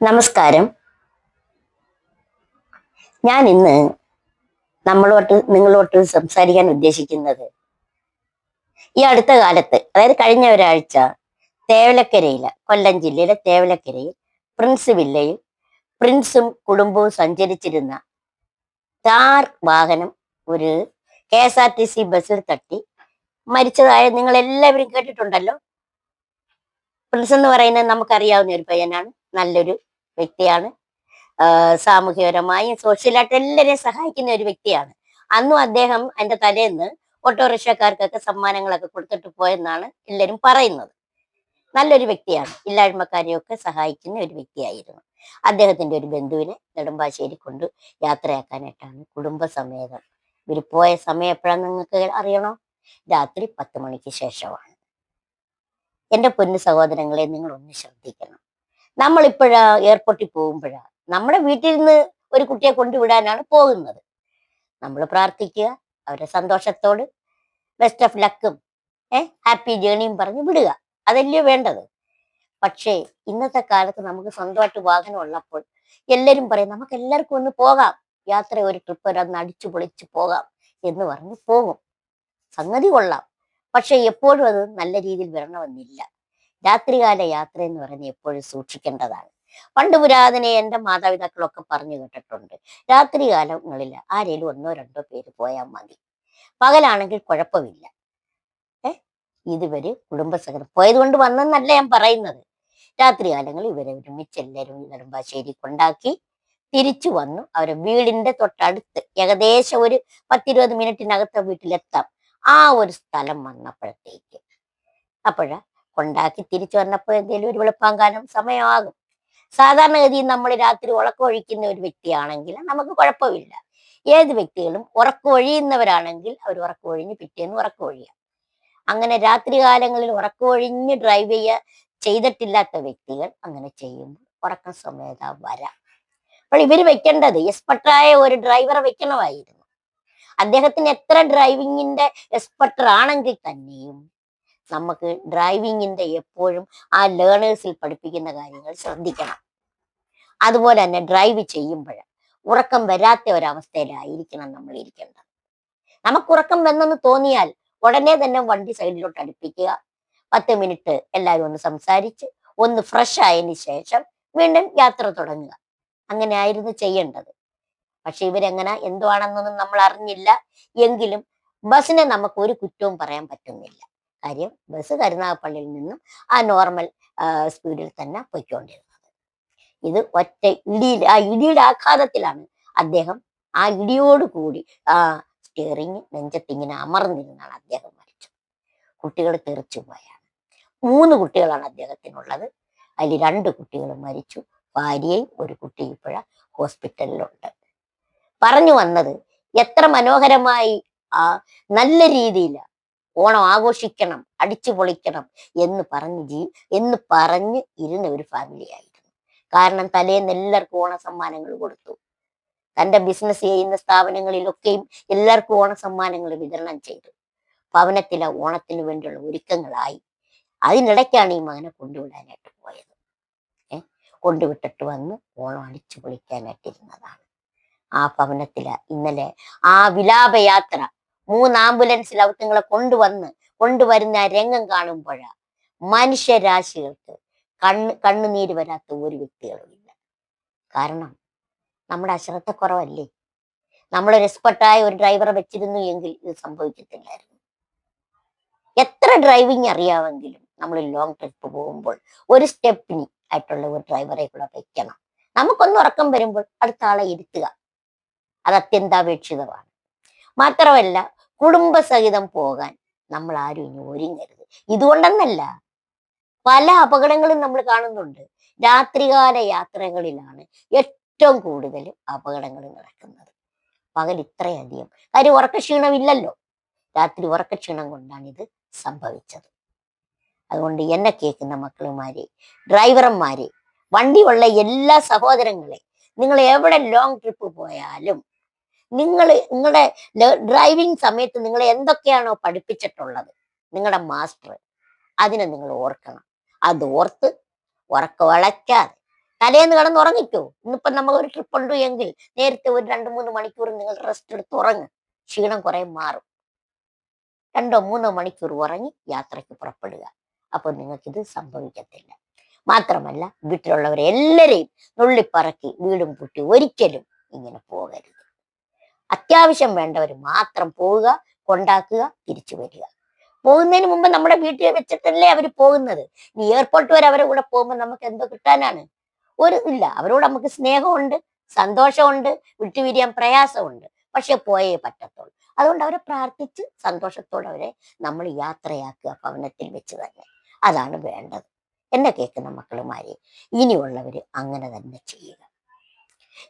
നമസ്കാരം. ഞാൻ ഇന്ന് നമ്മളോട്ട് നിങ്ങളോട്ട് സംസാരിക്കാൻ ഉദ്ദേശിക്കുന്നത് ഈ അടുത്ത കാലത്ത് അതായത് കഴിഞ്ഞ ഒരാഴ്ച തേവലക്കരയിൽ കൊല്ലം ജില്ലയിലെ തേവലക്കരയിൽ പ്രിൻസ് വില്ലയിൽ പ്രിൻസും കുടുംബവും സഞ്ചരിച്ചിരുന്ന കാർ വാഹനം ഒരു K S R T C ബസ്സിൽ തട്ടി മരിച്ചതായ നിങ്ങൾ എല്ലാവരും കേട്ടിട്ടുണ്ടല്ലോ. പ്രിൻസ് എന്ന് പറയുന്നത് നമുക്കറിയാവുന്ന ഒരു പയ്യനാണ്. നല്ലൊരു വ്യക്തിയാണ്. സാമൂഹികപരമായും സോഷ്യലായിട്ട് എല്ലാവരെയും സഹായിക്കുന്ന ഒരു വ്യക്തിയാണ്. അന്നും അദ്ദേഹം എന്റെ തലേന്ന് ഓട്ടോറിക്ഷക്കാർക്കൊക്കെ സമ്മാനങ്ങളൊക്കെ കൊടുത്തിട്ട് പോയെന്നാണ് എല്ലാവരും പറയുന്നത്. നല്ലൊരു വ്യക്തിയാണ്. ഇല്ലായ്മക്കാരെയൊക്കെ സഹായിക്കുന്ന ഒരു വ്യക്തിയായിരുന്നു. അദ്ദേഹത്തിന്റെ ഒരു ബന്ധുവിനെ നെടുമ്പാശ്ശേരി കൊണ്ട് യാത്രയാക്കാനായിട്ടാണ് കുടുംബസമേതം. ഇവർ പോയ സമയം എപ്പോഴാണ് നിങ്ങൾക്ക് അറിയണോ? രാത്രി പത്ത് മണിക്ക് ശേഷമാണ്. എന്റെ പൊന്നു സഹോദരങ്ങളെ നിങ്ങൾ ഒന്ന് ശ്രദ്ധിക്കണം. നമ്മളിപ്പോഴാ എയർപോർട്ടിൽ പോകുമ്പോഴാ നമ്മുടെ വീട്ടിൽ നിന്ന് ഒരു കുട്ടിയെ കൊണ്ടുവിടാനാണ് പോകുന്നത്. നമ്മൾ പ്രാർത്ഥിക്കുക അവരെ സന്തോഷത്തോട് ബെസ്റ്റ് ഓഫ് ലക്കും ഹാപ്പി ജേണിയും പറഞ്ഞ് വിടുക. അതല്ലേ വേണ്ടത്. പക്ഷേ ഇന്നത്തെ കാലത്ത് നമുക്ക് സ്വന്തമായിട്ട് വാഹനം ഉള്ളപ്പോൾ എല്ലാവരും പറയും നമുക്ക് എല്ലാവർക്കും ഒന്ന് പോകാം. യാത്ര ഒരു ട്രിപ്പ് ഒന്ന് അടിച്ചു പൊളിച്ച് പോകാം എന്ന് പറഞ്ഞ് പോകും. സംഗതി കൊള്ളാം. പക്ഷെ എപ്പോഴും അത് നല്ല രീതിയിൽ വരണമെന്നില്ല. രാത്രികാല യാത്ര എന്ന് പറയുന്നത് എപ്പോഴും സൂക്ഷിക്കേണ്ടതാണ്. പണ്ട് പുരാതനെ എന്റെ മാതാപിതാക്കളൊക്കെ പറഞ്ഞു കേട്ടിട്ടുണ്ട് രാത്രികാലങ്ങളിൽ ആരേലും ഒന്നോ രണ്ടോ പേര് പോയാൽ മതി. പകലാണെങ്കിൽ കുഴപ്പമില്ല. ഏ? ഇതുവരെ കുടുംബസഹനം പോയത് കൊണ്ട് വന്നെന്നല്ല ഞാൻ പറയുന്നത്. രാത്രികാലങ്ങളിൽ ഇവരെ ഒരുമിച്ച് എല്ലാവരും നെടുമ്പാശ്ശേരി കൊണ്ടാക്കി തിരിച്ചു വന്നു. അവരെ വീടിന്റെ തൊട്ടടുത്ത് ഏകദേശം ഒരു പത്തിരുപത് മിനിറ്റിനകത്ത് വീട്ടിലെത്താം. ആ ഒരു സ്ഥലം വന്നപ്പോഴത്തേക്ക്. അപ്പോഴാ കൊണ്ടാക്കി തിരിച്ചു വന്നപ്പോൾ എന്തെങ്കിലും ഒരു വെളുപ്പാങ്കാലം സമയമാകും. സാധാരണഗതിയിൽ നമ്മൾ രാത്രി ഉറക്കമൊഴിക്കുന്ന ഒരു വ്യക്തിയാണെങ്കിൽ നമുക്ക് കുഴപ്പമില്ല. ഏത് വ്യക്തികളും ഉറക്കമൊഴിയുന്നവരാണെങ്കിൽ അവർ ഉറക്കമൊഴിഞ്ഞ് പിറ്റേന്ന് ഉറക്കമൊഴിയാം അങ്ങനെ രാത്രി കാലങ്ങളിൽ ഉറക്കമൊഴിഞ്ഞ് ഡ്രൈവ് ചെയ്യുക ചെയ്തിട്ടില്ലാത്ത വ്യക്തികൾ അങ്ങനെ ചെയ്യുമ്പോൾ ഉറക്കം സമേത വരാം. അപ്പോൾ ഇവർ വെക്കേണ്ടത് എക്സ്പെർട്ടായ ഒരു ഡ്രൈവറെ വെക്കണമായിരുന്നു. അദ്ദേഹത്തിന് എത്ര ഡ്രൈവിങ്ങിന്റെ എക്സ്പെർട്ടർ ആണെങ്കിൽ തന്നെയും നമുക്ക് ഡ്രൈവിങ്ങിന്റെ എപ്പോഴും ആ ലേണേഴ്സിൽ പഠിപ്പിക്കുന്ന കാര്യങ്ങൾ ശ്രദ്ധിക്കണം. അതുപോലെ തന്നെ ഡ്രൈവ് ചെയ്യുമ്പോൾ ഉറക്കം വരാത്ത ഒരവസ്ഥയിലായിരിക്കണം നമ്മൾ ഇരിക്കേണ്ടത്. നമുക്ക് ഉറക്കം വന്നെന്ന് തോന്നിയാൽ ഉടനെ തന്നെ വണ്ടി സൈഡിലോട്ട് അടുപ്പിക്കുക. പത്ത് മിനിറ്റ് എല്ലാവരും ഒന്ന് സംസാരിച്ച് ഒന്ന് ഫ്രഷ് ആയതിനു ശേഷം വീണ്ടും യാത്ര തുടങ്ങുക. അങ്ങനെ ആയിരുന്നു ചെയ്യേണ്ടത്. പക്ഷെ ഇവരെങ്ങനെ എന്തുവാണെന്നൊന്നും നമ്മൾ അറിഞ്ഞില്ല. എങ്കിലും ബസ്സിനെ നമുക്ക് ഒരു കുറ്റവും പറയാൻ പറ്റുന്നില്ല. കാര്യം ബസ് കരുനാഗപ്പള്ളിയിൽ നിന്നും ആ നോർമൽ സ്പീഡിൽ തന്നെ പൊയ്ക്കൊണ്ടിരുന്നത്. ഇത് ഒറ്റ ഇടിയിൽ ആ ഇടിയുടെ ആഘാതത്തിലാണ് അദ്ദേഹം ആ ഇടിയോട് കൂടി ആ സ്റ്റിയറിങ് നെഞ്ചത്തിങ്ങനെ അമർന്നിരുന്നാണ് അദ്ദേഹം മരിച്ചത്. കുട്ടികൾ തെറിച്ചു പോയാണ്. മൂന്ന് കുട്ടികളാണ് അദ്ദേഹത്തിനുള്ളത്. അതിൽ രണ്ട് കുട്ടികൾ മരിച്ചു. ഭാര്യയും ഒരു കുട്ടി ഇപ്പോഴ ഹോസ്പിറ്റലിലുണ്ട്. പറഞ്ഞു വന്നത് എത്ര മനോഹരമായി ആ നല്ല രീതിയിൽ ഓണം ആഘോഷിക്കണം അടിച്ചു പൊളിക്കണം എന്ന് പറഞ്ഞ് ജീ എന്ന് പറഞ്ഞ് ഇരുന്ന ഒരു ഫാമിലി ആയിരുന്നു. കാരണം തലേന്ന് എല്ലാവർക്കും ഓണ സമ്മാനങ്ങൾ കൊടുത്തു. തന്റെ ബിസിനസ് ചെയ്യുന്ന സ്ഥാപനങ്ങളിലൊക്കെയും എല്ലാവർക്കും ഓണ സമ്മാനങ്ങൾ വിതരണം ചെയ്തു. ഭവനത്തിലെ ഓണത്തിന് വേണ്ടിയുള്ള ഒരുക്കങ്ങളായി. അതിനിടയ്ക്കാണ് ഈ മകനെ കൊണ്ടുവിടാനായിട്ട് പോയത്. ഏ കൊണ്ടുവിട്ടിട്ട് വന്ന് ഓണം അടിച്ചു പൊളിക്കാനായിട്ടിരുന്നതാണ്. ആ ഭവനത്തിൽ ഇന്നലെ ആ വിലാപയാത്ര മൂന്ന് ആംബുലൻസിൽ അവത്തുങ്ങളെ കൊണ്ടുവന്ന് കൊണ്ടുവരുന്ന രംഗം കാണുമ്പോഴാ മനുഷ്യരാശികൾക്ക് കണ്ണ് കണ്ണുനീര് വരാത്ത ഒരു വ്യക്തികളുമില്ല. കാരണം നമ്മുടെ അശ്രദ്ധക്കുറവല്ലേ നമ്മൾ എക്സ്പെർട്ടായ ഒരു ഡ്രൈവറെ വെച്ചിരുന്നു എങ്കിൽ ഇത് സംഭവിക്കത്തില്ലായിരുന്നു. എത്ര ഡ്രൈവിംഗ് അറിയാമെങ്കിലും നമ്മൾ ലോങ് ട്രിപ്പ് പോകുമ്പോൾ ഒരു സ്റ്റെപ്പിനി ആയിട്ടുള്ള ഒരു ഡ്രൈവറെ കൂടെ വെക്കണം. നമുക്കൊന്ന് ഉറക്കം വരുമ്പോൾ അടുത്ത ആളെ ഇരുത്തുക. അത് അത്യന്താപേക്ഷിതമാണ്. മാത്രമല്ല കുടുംബസഹിതം പോകാൻ നമ്മൾ ആരും ഇനി ഒരുങ്ങരുത്. ഇതുകൊണ്ടെന്നല്ല പല അപകടങ്ങളും നമ്മൾ കാണുന്നുണ്ട്. രാത്രികാല യാത്രകളിലാണ് ഏറ്റവും കൂടുതൽ അപകടങ്ങൾ നടക്കുന്നത്. പകൽ ഇത്രയധികം. കാര്യം ഉറക്കക്ഷീണമില്ലല്ലോ രാത്രി ഉറക്കക്ഷീണം കൊണ്ടാണ് ഇത് സംഭവിച്ചത്. അതുകൊണ്ട് എന്നെ കേൾക്കുന്ന മക്കളുമാരെ ഡ്രൈവർമാരെ വണ്ടിയുള്ള എല്ലാ സഹോദരങ്ങളെ നിങ്ങൾ എവിടെ ലോങ് ട്രിപ്പ് പോയാലും നിങ്ങൾ നിങ്ങളുടെ ഡ്രൈവിംഗ് സമയത്ത് നിങ്ങൾ എന്തൊക്കെയാണോ പഠിപ്പിച്ചിട്ടുള്ളത്? നിങ്ങളുടെ മാസ്റ്റർ അതിനെ നിങ്ങൾ ഓർക്കണം. അത് ഓർത്ത് ഉറക്ക വളയ്ക്കാതെ തലേന്ന് കിടന്ന് ഉറങ്ങിക്കോ. ഇന്നിപ്പം നമ്മൾ ഒരു ട്രിപ്പ് ഉണ്ട് എങ്കിൽ നേരത്തെ ഒരു രണ്ട് മൂന്ന് മണിക്കൂർ നിങ്ങൾ റെസ്റ്റ് എടുത്ത് ഉറങ്ങ്. ക്ഷീണം കുറെ മാറും. രണ്ടോ മൂന്നോ മണിക്കൂർ ഉറങ്ങി യാത്രയ്ക്ക് പുറപ്പെടുക. അപ്പോൾ നിങ്ങൾക്കിത് സംഭവിക്കത്തില്ല. മാത്രമല്ല വീട്ടിലുള്ളവരെ എല്ലാവരെയും നുള്ളിപ്പറക്കി വീടും പൂട്ടി ഒരിക്കലും ഇങ്ങനെ പോകരുത്. അത്യാവശ്യം വേണ്ടവർ മാത്രം പോവുക കൊണ്ടാക്കുക തിരിച്ചു വരിക. പോകുന്നതിന് മുമ്പ് നമ്മുടെ വീട്ടിൽ വെച്ചിട്ടല്ലേ അവർ പോകുന്നത്. ഇനി എയർപോർട്ട് വരെ അവരെ കൂടെ പോകുമ്പോൾ നമുക്ക് എന്തോ കിട്ടാനാണ്? ഒരു ഇല്ല. അവരോട് നമുക്ക് സ്നേഹമുണ്ട് സന്തോഷമുണ്ട് വിട്ടുപിരിയാൻ പ്രയാസമുണ്ട്. പക്ഷെ പോയേ പറ്റത്തുള്ളൂ. അതുകൊണ്ട് അവരെ പ്രാർത്ഥിച്ച് സന്തോഷത്തോടെ അവരെ നമ്മൾ യാത്രയാക്കുക ഭവനത്തിൽ വെച്ച് തന്നെ. അതാണ് വേണ്ടത്. എന്നെ കേൾക്കുന്ന മക്കളുമാരെ ഇനിയുള്ളവര് അങ്ങനെ തന്നെ ചെയ്യുക.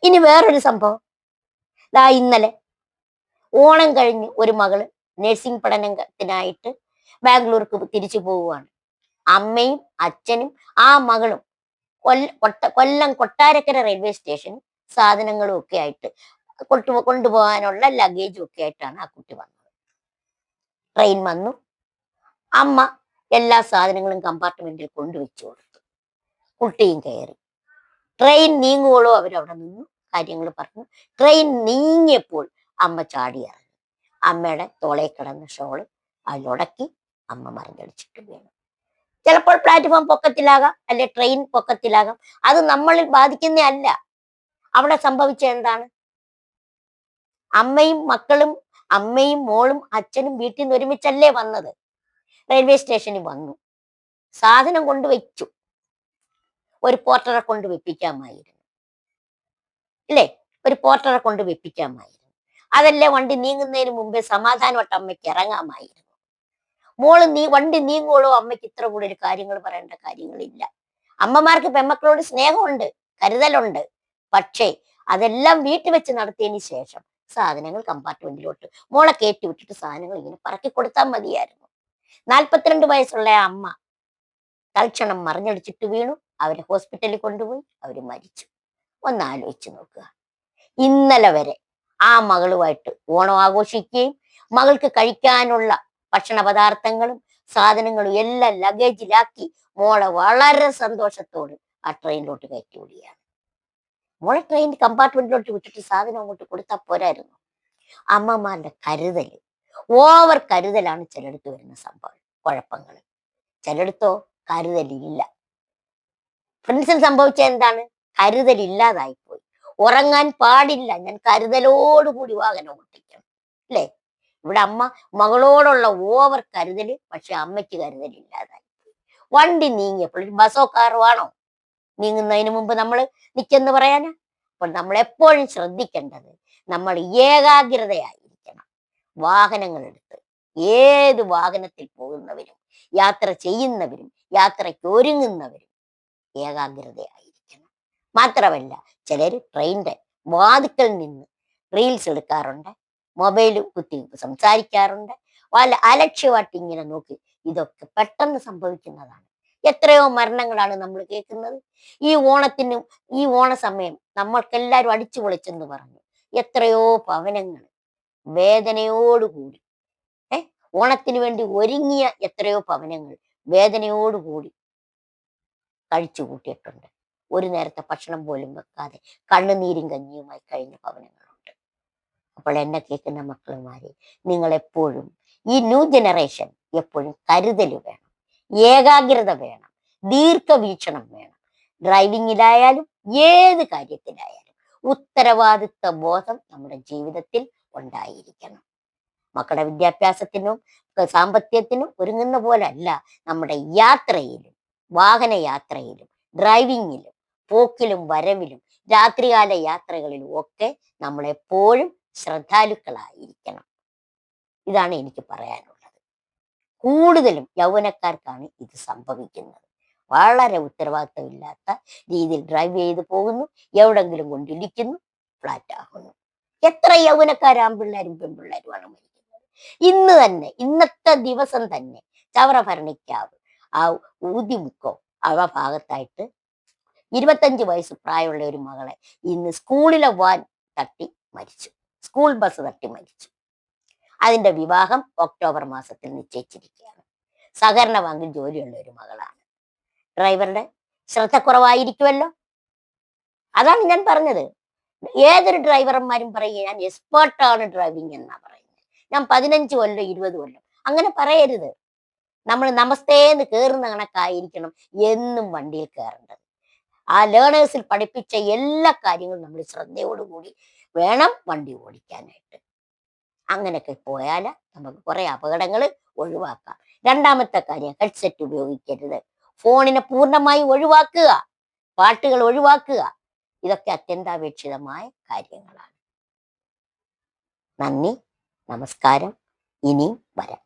ഇനി വേറൊരു സംഭവം. ദാ ഇന്നലെ. ഓണം കഴിഞ്ഞ് ഒരു മകൾ നഴ്സിംഗ് പഠനത്തിനായിട്ട് ബാംഗ്ലൂർക്ക് തിരിച്ചു പോവുകയാണ്. അമ്മയും അച്ഛനും ആ മകളും കൊല്ല കൊല്ലം കൊട്ടാരക്കര റെയിൽവേ സ്റ്റേഷൻ സാധനങ്ങളും ഒക്കെ ആയിട്ട് കൊണ്ടു കൊണ്ടുപോകാനുള്ള ലഗേജും ഒക്കെ ആയിട്ടാണ് ആ കുട്ടി വന്നത്. ട്രെയിൻ വന്നു. അമ്മ എല്ലാ സാധനങ്ങളും കമ്പാർട്ട്മെന്റിൽ കൊണ്ടുവച്ചു കൊടുത്തു. കുട്ടിയും കയറി. ട്രെയിൻ നീങ്ങുവോളോ അവരവിടെ നിന്നു. കാര്യങ്ങൾ പറഞ്ഞു. ട്രെയിൻ നീങ്ങിയപ്പോൾ അമ്മ ചാടി ഇറങ്ങി. അമ്മയുടെ തോളെ കിടന്ന ഷോൾ അതിലുടക്കി അമ്മ മറിഞ്ഞടിച്ചിട്ട് വീണു. ചിലപ്പോൾ പ്ലാറ്റ്ഫോം പൊക്കത്തിലാകാം അല്ലെ ട്രെയിൻ പൊക്കത്തിലാകാം. അത് നമ്മളിൽ ബാധിക്കുന്ന അല്ല. അവിടെ സംഭവിച്ച എന്താണ്? അമ്മയും മക്കളും അമ്മയും മോളും അച്ഛനും വീട്ടിൽ നിന്ന് ഒരുമിച്ചല്ലേ വന്നത്? റെയിൽവേ സ്റ്റേഷനിൽ വന്നു. സാധനം കൊണ്ടുവച്ചു. ഒരു പോർട്ടറെ കൊണ്ട് വെപ്പിക്കാമായിരുന്നു. ഇല്ലേ? ഒരു പോർട്ടറെ കൊണ്ട് വെപ്പിക്കാമായിരുന്നു. അതല്ലേ വണ്ടി നീങ്ങുന്നതിന് മുമ്പേ സമാധാനമായിട്ട് അമ്മയ്ക്ക് ഇറങ്ങാമായിരുന്നു. മോൾ നീ വണ്ടി നീങ്ങുള്ളൂ അമ്മയ്ക്ക് ഇത്ര കൂടെ ഒരു കാര്യങ്ങൾ പറയേണ്ട കാര്യങ്ങളില്ല. അമ്മമാർക്ക് പെമ്മക്കളോട് സ്നേഹമുണ്ട് കരുതലുണ്ട്. പക്ഷേ അതെല്ലാം വീട്ടിൽ വെച്ച് നടത്തിയതിന് ശേഷം സാധനങ്ങൾ കമ്പാർട്ട്മെന്റിലോട്ട് മോളെ കയറ്റി വിട്ടിട്ട് സാധനങ്ങൾ ഇങ്ങനെ പറക്കി കൊടുത്താൽ മതിയായിരുന്നു. നാൽപ്പത്തിരണ്ട് വയസ്സുള്ള അമ്മ തൽക്ഷണം മറിഞ്ഞടിച്ചിട്ട് വീണു. അവരെ ഹോസ്പിറ്റലിൽ കൊണ്ടുപോയി. അവർ മരിച്ചു. ഒന്ന് ആലോചിച്ച് നോക്കുക ഇന്നലെ വരെ ആ മകളുമായിട്ട് ഓണം ആഘോഷിക്കുകയും മകൾക്ക് കഴിക്കാനുള്ള ഭക്ഷണ പദാർത്ഥങ്ങളും സാധനങ്ങളും എല്ലാം ലഗേജിലാക്കി മോളെ വളരെ സന്തോഷത്തോട് ആ ട്രെയിനിലോട്ട് കയറ്റി വിടുകയാണ് മോളെ ട്രെയിൻ കമ്പാർട്ട്മെന്റിലോട്ട് വിട്ടിട്ട് സാധനം അങ്ങോട്ട് കൊടുത്താൽ പോരായിരുന്നു. അമ്മമാരുടെ കരുതൽ ഓവർ കരുതലാണ് ചിലടത്ത് വരുന്ന സംഭവം കുഴപ്പങ്ങൾ ചിലടത്തോ കരുതലില്ല. ഫ്രണ്ട്സിന് സംഭവിച്ച എന്താണ്? കരുതലില്ലാതായിപ്പോയി. ഉറങ്ങാൻ പാടില്ല. ഞാൻ കരുതലോടുകൂടി വാഹനം ഓട്ടിക്കണം അല്ലേ? ഇവിടെ അമ്മ മകളോടുള്ള ഓവർ കരുതൽ പക്ഷെ അമ്മയ്ക്ക് കരുതലില്ലാതായി. വണ്ടി നീങ്ങിയപ്പോൾ ഒരു ബസ്സോ കാറോ ആണോ നീങ്ങുന്നതിന് മുമ്പ് നമ്മൾ നിൽക്കെന്ന് പറയാനാ? അപ്പോൾ നമ്മൾ എപ്പോഴും ശ്രദ്ധിക്കേണ്ടത് നമ്മൾ ഏകാഗ്രതയായിരിക്കണം. വാഹനങ്ങളെടുത്ത് ഏത് വാഹനത്തിൽ പോകുന്നവരും യാത്ര ചെയ്യുന്നവരും യാത്രയ്ക്ക് ഒരുങ്ങുന്നവരും ഏകാഗ്രതയായിരിക്കണം മാത്രമല്ല ചിലർ ട്രെയിനിന്റെ വാതുക്കൽ നിന്ന് റീൽസ് എടുക്കാറുണ്ട് മൊബൈൽ കുത്തി സംസാരിക്കാറുണ്ട് വല്ല അലക്ഷ്യമായിട്ട് ഇങ്ങനെ നോക്കി ഇതൊക്കെ പെട്ടെന്ന് സംഭവിക്കുന്നതാണ്. എത്രയോ മരണങ്ങളാണ് നമ്മൾ കേൾക്കുന്നത്. ഈ ഓണത്തിന് ഈ ഓണസമയം നമ്മൾക്കെല്ലാവരും അടിച്ചു പൊളിച്ചെന്ന് പറഞ്ഞു. എത്രയോ ഭവനങ്ങൾ വേദനയോടുകൂടി ഏ ഓണത്തിന് വേണ്ടി ഒരുങ്ങിയ എത്രയോ ഭവനങ്ങൾ വേദനയോടുകൂടി കഴിച്ചു കൂട്ടിയിട്ടുണ്ട് ഒരു നേരത്തെ ഭക്ഷണം പോലും വെക്കാതെ കണ്ണുനീരും കഞ്ഞിയുമായി കഴിഞ്ഞ ഭവനങ്ങളുണ്ട്. അപ്പോൾ എന്നെ കേൾക്കുന്ന മക്കളുമാരെ നിങ്ങൾ എപ്പോഴും ഈ ന്യൂ ജനറേഷൻ എപ്പോഴും കരുതൽ വേണം ഏകാഗ്രത വേണം ദീർഘവീക്ഷണം വേണം. ഡ്രൈവിങ്ങിലായാലും ഏത് കാര്യത്തിലായാലും ഉത്തരവാദിത്വ ബോധം നമ്മുടെ ജീവിതത്തിൽ ഉണ്ടായിരിക്കണം. മക്കളുടെ വിദ്യാഭ്യാസത്തിനും സാമ്പത്തികത്തിനും ഒരുങ്ങുന്ന പോലല്ല നമ്മുടെ യാത്രയിലും വാഹനയാത്രയിലും ഡ്രൈവിങ്ങിലും പോക്കിലും വരവിലും രാത്രികാല യാത്രകളിലും ഒക്കെ നമ്മൾ എപ്പോഴും ശ്രദ്ധാലുക്കളായിരിക്കണം. ഇതാണ് എനിക്ക് പറയാനുള്ളത്. കൂടുതലും യൗവനക്കാർക്കാണ് ഇത് സംഭവിക്കുന്നത്. വളരെ ഉത്തരവാദിത്തമില്ലാത്ത രീതിയിൽ ഡ്രൈവ് ചെയ്ത് പോകുന്നു എവിടെങ്കിലും കൊണ്ടിരിക്കുന്നു ഫ്ലാറ്റ് ആകുന്നു എത്ര യൗവനക്കാരാം പിള്ളേരും പെൺപിള്ളേരുമാണ് മരിക്കുന്നത്. ഇന്ന് തന്നെ ഇന്നത്തെ ദിവസം തന്നെ ചവറ ഭരണിക്കാവ് ആ ഊതിമുക്കോ അവ ഭാഗത്തായിട്ട് ഇരുപത്തഞ്ച് വയസ്സ് പ്രായമുള്ള ഒരു മകളെ ഇന്ന് സ്കൂളിലെ വാൻ തട്ടി മരിച്ചു. സ്കൂൾ ബസ് തട്ടി മരിച്ചു. അതിന്റെ വിവാഹം ഒക്ടോബർ മാസത്തിൽ നിശ്ചയിച്ചിരിക്കുകയാണ്. സഹകരണ ബാങ്കിൽ ജോലിയുള്ള ഒരു മകളാണ്. ഡ്രൈവറുടെ ശ്രദ്ധക്കുറവായിരിക്കുമല്ലോ അതാണ് ഞാൻ പറഞ്ഞത്. ഏതൊരു ഡ്രൈവർമാരും പറയുക ഞാൻ എക്സ്പേർട്ടാണ് ഡ്രൈവിംഗ് എന്നാ പറയുന്നത്. ഞാൻ പതിനഞ്ച് കൊല്ലം ഇരുപത് കൊല്ലം അങ്ങനെ പറയരുത്. നമ്മൾ നമസ്തേന്ന് കയറുന്ന കണക്കായിരിക്കണം എന്നും വണ്ടിയിൽ കയറേണ്ടത് ആ ലേണേഴ്സിൽ പഠിപ്പിച്ച എല്ലാ കാര്യങ്ങളും നമ്മൾ ശ്രദ്ധയോടുകൂടി വേണം വണ്ടി ഓടിക്കാനായിട്ട്. അങ്ങനെയൊക്കെ പോയാൽ നമുക്ക് കുറെ അപകടങ്ങൾ ഒഴിവാക്കാം. രണ്ടാമത്തെ കാര്യം ഹെഡ്സെറ്റ് ഉപയോഗിക്കരുത്. ഫോണിനെ പൂർണമായി ഒഴിവാക്കുക. പാട്ടുകൾ ഒഴിവാക്കുക. ഇതൊക്കെ അത്യന്താപേക്ഷിതമായ കാര്യങ്ങളാണ്. നന്ദി നമസ്കാരം. ഇനിയും വരാം.